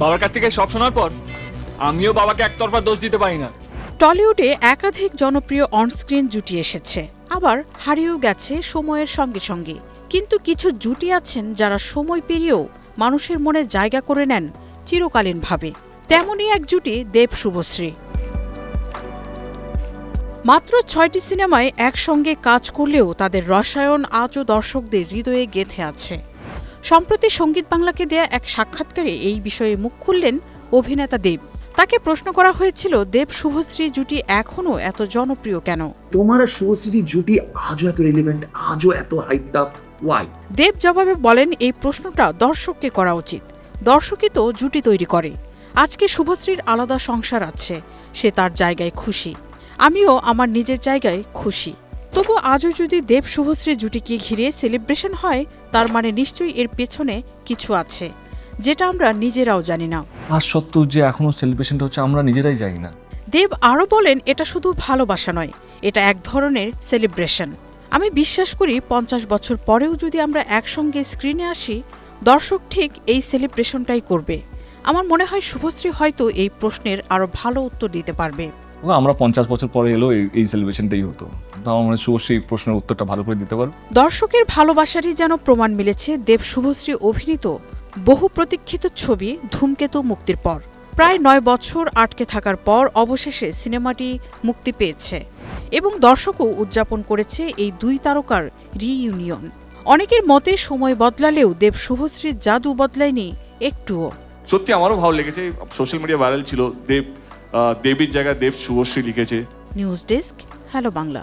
বাবার কাছ থেকে সব শোনার পর, আমিও বাবাকে একতরফা দোষ দিতে পারি না। টলিউডে একাধিক জনপ্রিয় অনস্ক্রিন জুটি এসেছে। আবার হারিয়েও গেছে সময়ের সঙ্গে সঙ্গে। কিন্তু কিছু জুটি আছেন যারা সময় পেরিয়েও মানুষের মনে জায়গা করে নেন চিরকালীনভাবে। তেমনই এক জুটি দেব শুভশ্রী। মাত্র ছয়টি সিনেমায় একসঙ্গে কাজ করলেও তাদের রসায়ন আজও দর্শকদের হৃদয়ে গেঁথে আছে। সম্প্রতি সংগীত বাংলাকে দেয়া এক সাক্ষাৎকারে এই বিষয়ে মুখ খুললেন অভিনেতা দেব। তাকে প্রশ্ন করা হয়েছিল দেব শুভশ্রী জুটি এখনও এত জনপ্রিয় কেন? তোমার আর শুভশ্রীর জুটি আজও এত রিলেভেন্ট আজও এত হাইপড আপ ওয়াই দেব জবাবে বলেন এই প্রশ্নটা দর্শককে করা উচিত। দর্শকই তো জুটি তৈরি করে। আজকে শুভশ্রীর আলাদা সংসার আছে সে তার জায়গায় খুশি। আমিও আমার নিজের জায়গায় খুশি। তবু আজও যদি দেব শুভশ্রী জুটিকে ঘিরে সেলিব্রেশন হয় তার মানে নিশ্চয়ই এর পেছনে কিছু আছে যেটা আমরা নিজেরাও জানি না। আর সত্ত্বেও যে এখনও সেলিব্রেশনটা হচ্ছে আমরা নিজেরাই জানি না। দেব আরও বলেন এটা শুধু ভালোবাসা নয় এটা এক ধরনের সেলিব্রেশন আমি বিশ্বাস করি পঞ্চাশ বছর পরেও যদি আমরা একসঙ্গে স্ক্রিনে আসি দর্শক ঠিক এই সেলিব্রেশনটাই করবে। আমার মনে হয় শুভশ্রী হয়তো এই প্রশ্নের আরও ভালো উত্তর দিতে পারবে। আমরা পঞ্চাশ বছর পরে এলো এই- সেলিব্রেশনটাই হতো। আমার মনে প্রশ্নের উত্তরটা ভালো করে দিতে পারো দর্শকের ভালোবাসারই যেন প্রমাণ মিলেছে দেব শুভশ্রী অভিনীত বহু প্রতীক্ষিত ছবি ধূমকেতু মুক্তির পর। প্রায় নয় বছর আটকে থাকার পর অবশেষে সিনেমাটি মুক্তি পেয়েছে এবং দর্শকও উদযাপন করেছে এই দুই তারকার রিইউনিয়ন অনেকের মতে সময় বদলালেও দেব শুভশ্রীর জাদু বদলায়নি একটুও। সত্যি আমারও ভালো লেগেছে সোশ্যাল মিডিয়া ভাইরাল ছিল দেব দেবীর জায়গায় দেব শুভশ্রী লিখেছে। News desk hello Bangla